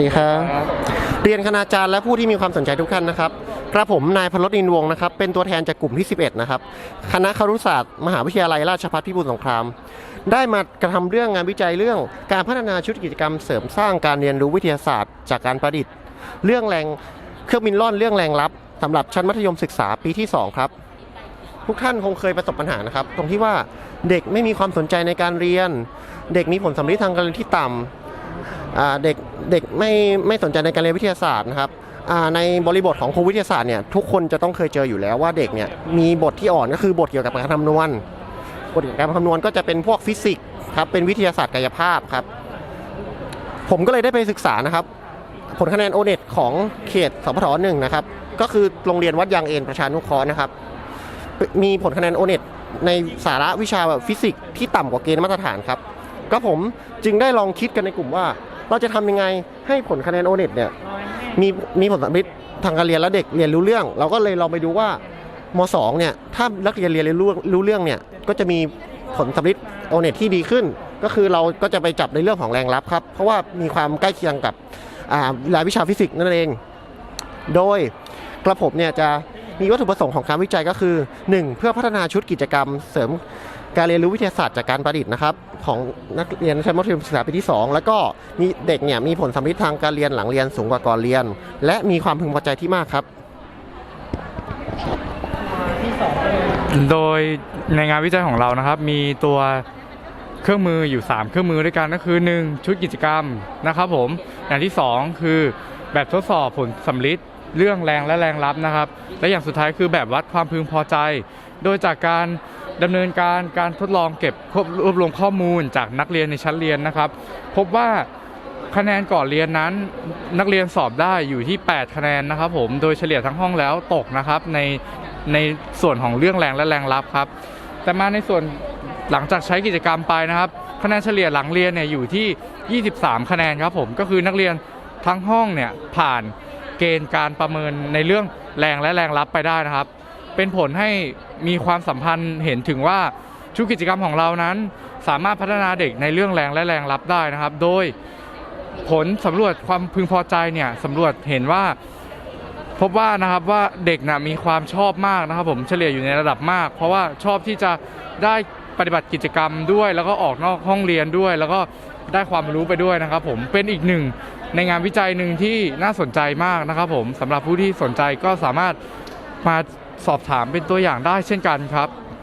สวัสดีครับเรียนคณาจารย์และผู้ที่มีความสนใจทุกท่านนะครับกระผมนายพลรินวงศ์นะครับ เป็นตัวแทนจากกลุ่มที่ 11 นะครับ คณะครุศาสตร์ มหาวิทยาลัยราชภัฏพิบูลสงคราม ได้มากระทำเรื่องงานวิจัยเรื่องการพัฒนาชุดกิจกรรมเสริมสร้างการเรียนรู้วิทยาศาสตร์ จากการประดิษฐ์ เรื่องแรงเครื่องบินล่อนเรื่องแรงลับสำหรับชั้นมัธยมศึกษาปีที่ 2 ครับทุกท่านคงเคยประสบปัญหานะครับ ตรงที่ว่าเด็กไม่มีความสนใจในการเรียน เด็กมีผลสัมฤทธิ์ทางการเรียนที่ต่ำอ่า เด็กเด็กไม่ไม่สนใจในการเรียนวิทยาศาสตร์นะครับในบริบทของครูวิทยาศาสตร์เนี่ยทุกคนจะต้องเคยเจออยู่แล้วว่าเด็กเนี่ยมีบทที่อ่อนก็คือบทเกี่ยวกับการคำนวณบทเกี่ยวกับการคำนวณก็จะเป็นพวกฟิสิกส์ครับเป็นวิทยาศาสตร์กายภาพครับ ผมก็เลยได้ไปศึกษานะครับ ผลคะแนนโอเน็ตของเขตสพทหนึ่งนะครับ ก็คือโรงเรียนวัดยางเอ็นประชานุเคราะห์นะครับ มีผลคะแนนโอเน็ตในสาระวิชาแบบฟิสิกส์ที่ต่ำกว่าเกณฑ์มาตรฐานครับ ก็ผมจึงได้ลองคิดกันในกลุ่มว่า เราจะทำยังไงให้ผลคะแนนโอเน็ตเนี่ยมีมีผลสัมฤทธิ์ทางการเรียนและเด็กเรียนรู้เรื่อง เราก็เลยลองไปดูว่ามสองเนี่ยถ้านักเรียนเรียนรู้รู้เรื่องเนี่ยก็จะมีผลสัมฤทธิ์โอเน็ตที่ดีขึ้น ก็คือเราก็จะไปจับในเรื่องของแรงลับครับ เพราะว่ามีความใกล้เคียงกับอ่ารายวิชาฟิสิกส์นั่นเอง โดยกระผมเนี่ยจะ มีวัตถุประสงค์ของการวิจัยก็คือ 1. เพื่อพัฒนาชุดกิจกรรม เสริมการเรียนรู้วิทยาศาสตร์จากการประดิษฐ์นะครับของนักเรียนชั้นมัธยมศึกษาปีที่ 2 แล้วก็มีเด็กเนี่ยมีผลสัมฤทธิ์ทางการเรียนหลังเรียนสูงกว่าก่อนเรียน และมีความพึงพอใจที่มากครับ โดยในงานวิจัยของเรานะครับ มีตัวเครื่องมืออยู่ 3 เครื่องมือด้วยกันก็คือ 1 ชุดกิจกรรมนะครับผมอย่างที่ 2 คือแบบทดสอบผลสำลิด เรื่องแรงและแรงรับนะครับ และอย่างสุดท้ายคือแบบวัดความพึงพอใจ โดยจากการดำเนินการการทดลองเก็บรวบรวมข้อมูลจากนักเรียนในชั้นเรียนนะครับ พบว่าคะแนนก่อนเรียนนั้นนักเรียนสอบได้อยู่ที่ 8 คะแนนนะครับผมโดยเฉลี่ยทั้งห้องแล้วตกนะครับในในส่วนของเรื่องแรงและแรงรับครับ แต่มาในส่วนหลังจากใช้กิจกรรมไปนะครับคะแนนเฉลี่ยหลังเรียนเนี่ยอยู่ที่ 23 คะแนนครับผมก็คือนักเรียนทั้งห้องเนี่ยผ่าน เกณฑ์การประเมินในเรื่องแรงและแรงรับไปได้นะครับ เป็นผลให้มีความสัมพันธ์เห็นถึงว่าชุดกิจกรรมของเรานั้น สามารถพัฒนาเด็กในเรื่องแรงและแรงรับได้นะครับ โดยผลสำรวจความพึงพอใจเนี่ยสำรวจเห็นว่าพบว่านะครับว่าเด็กนะมีความชอบมากนะครับ ผมเฉลี่ยอยู่ในระดับมาก เพราะว่าชอบที่จะได้ปฏิบัติกิจกรรมด้วย แล้วก็ออกนอกห้องเรียนด้วย แล้วก็ได้ความรู้ไปด้วยนะครับ ผมเป็นอีกหนึ่ง ในงานวิจัยหนึ่งที่น่าสนใจมากนะครับผมสำหรับผู้ที่สนใจก็สามารถมาสอบถามเป็นตัวอย่างได้เช่นกันครับ